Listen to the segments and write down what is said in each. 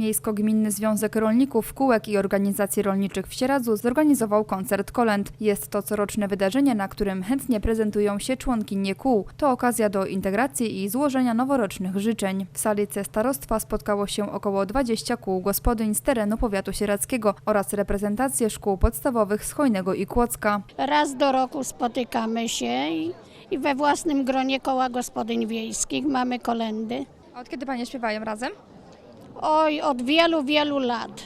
Miejsko-Gminny Związek Rolników, Kółek i Organizacji Rolniczych w Sieradzu zorganizował koncert kolęd. Jest to coroczne wydarzenie, na którym chętnie prezentują się członkinie kół. To okazja do integracji i złożenia noworocznych życzeń. W salicy starostwa spotkało się około 20 kół gospodyń z terenu powiatu sieradzkiego oraz reprezentacje szkół podstawowych z Chojnego i Kłodzka. Raz do roku spotykamy się i, i we własnym gronie koła gospodyń wiejskich mamy kolendy. A od kiedy panie śpiewają razem? Oj, od wielu, wielu lat.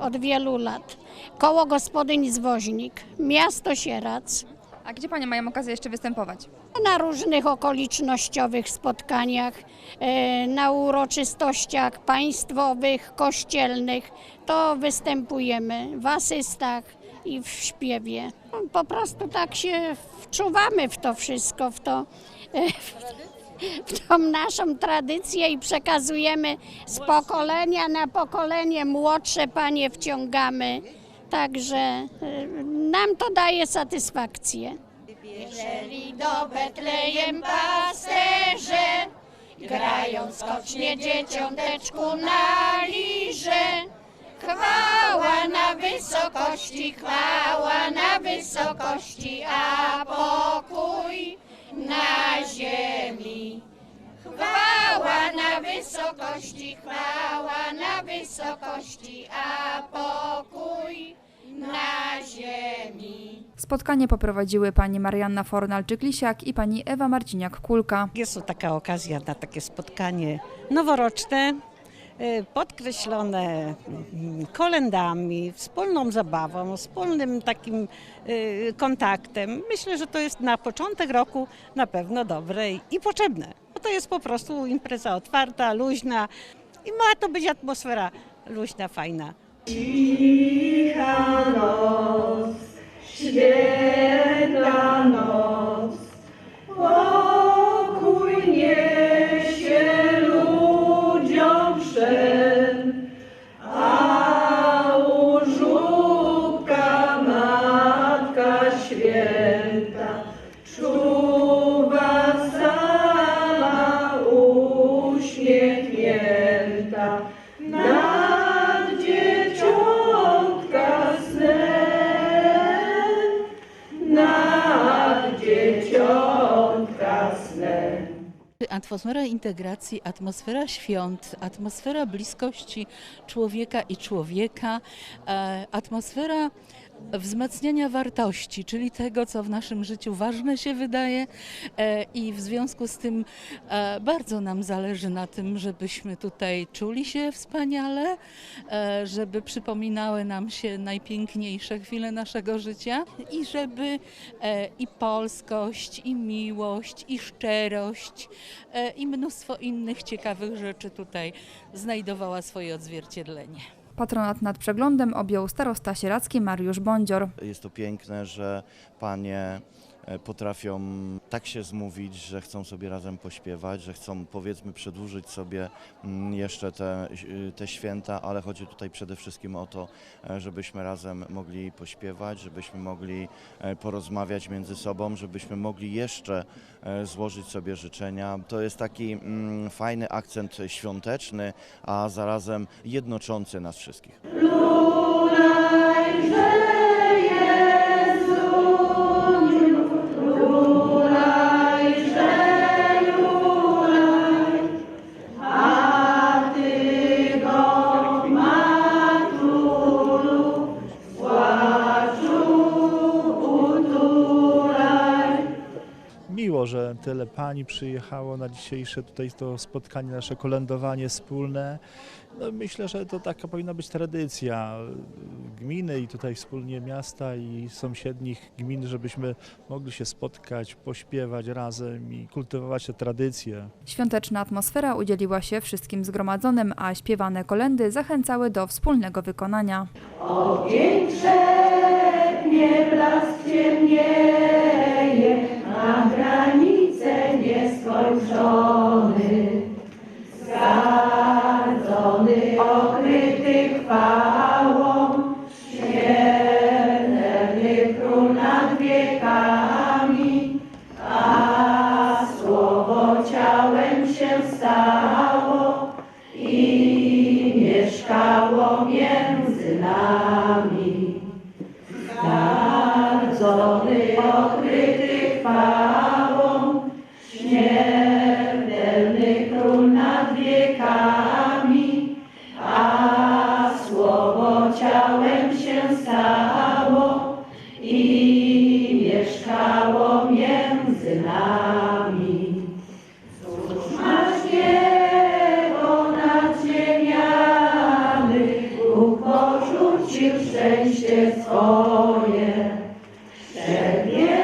Od wielu lat. Koło gospodyń Zwoźnik, miasto Sieradz. A gdzie panie mają okazję jeszcze występować? Na różnych okolicznościowych spotkaniach, e, na uroczystościach państwowych, kościelnych, to występujemy w asystach i w śpiewie. Po prostu tak się wczuwamy w to wszystko, w to, e, w tą naszą tradycję i przekazujemy z pokolenia na pokolenie, młodsze panie wciągamy. Także e, nam to daje satysfakcję. Jeżeli do Betlejem pasterze grają skocznie dzieciąteczku na liże. Chwała na wysokości, chwała na wysokości, a pokój na ziemi. Chwała na wysokości, chwała na wysokości, a pokój na ziemi. Spotkanie poprowadziły pani Marianna Fornal-Czyklisiak i pani Ewa Marciniak-Kulka. Jest to taka okazja na takie spotkanie noworoczne, y, podkreślone mm, kolendami, wspólną zabawą, wspólnym takim y, kontaktem. Myślę, że to jest na początek roku na pewno dobre i potrzebne. To jest po prostu impreza otwarta, luźna i ma to być atmosfera luźna, fajna. Cicha noc, Atmosfera integracji, atmosfera świąt, atmosfera bliskości człowieka i człowieka, e, atmosfera wzmacniania wartości, czyli tego, co w naszym życiu ważne się wydaje e, i w związku z tym e, bardzo nam zależy na tym, żebyśmy tutaj czuli się wspaniale, e, żeby przypominały nam się najpiękniejsze chwile naszego życia i żeby i polskość, i miłość, i szczerość, i mnóstwo innych ciekawych rzeczy tutaj znajdowała swoje odzwierciedlenie. Patronat nad przeglądem objął starosta sieradzki Mariusz Bądzior. Jest to piękne, że panie potrafią tak się zmówić, że chcą sobie razem pośpiewać, że chcą powiedzmy przedłużyć sobie mm, jeszcze te, te święta, ale chodzi tutaj przede wszystkim o to, e, żebyśmy razem mogli pośpiewać, żebyśmy mogli e, porozmawiać między sobą, żebyśmy mogli jeszcze e, złożyć sobie życzenia. To jest taki mm, fajny akcent świąteczny, a zarazem jednoczący nas wszystkich. Tyle pani przyjechało na dzisiejsze tutaj to spotkanie, nasze kolędowanie wspólne. No, myślę, że to taka powinna być tradycja gminy i tutaj wspólnie miasta i sąsiednich gmin, żebyśmy mogli się spotkać, pośpiewać razem i kultywować te tradycje. Świąteczna atmosfera udzieliła się wszystkim zgromadzonym, a śpiewane kolendy zachęcały do wspólnego wykonania. Ogień krzepnie, blask ciemnieje, mieszkało. między nami. Narodzony okryty chwałą, śmiertelny król nad wiekami, a słowo ciałem się stało i mieszkało między nami. życie swoje. Przed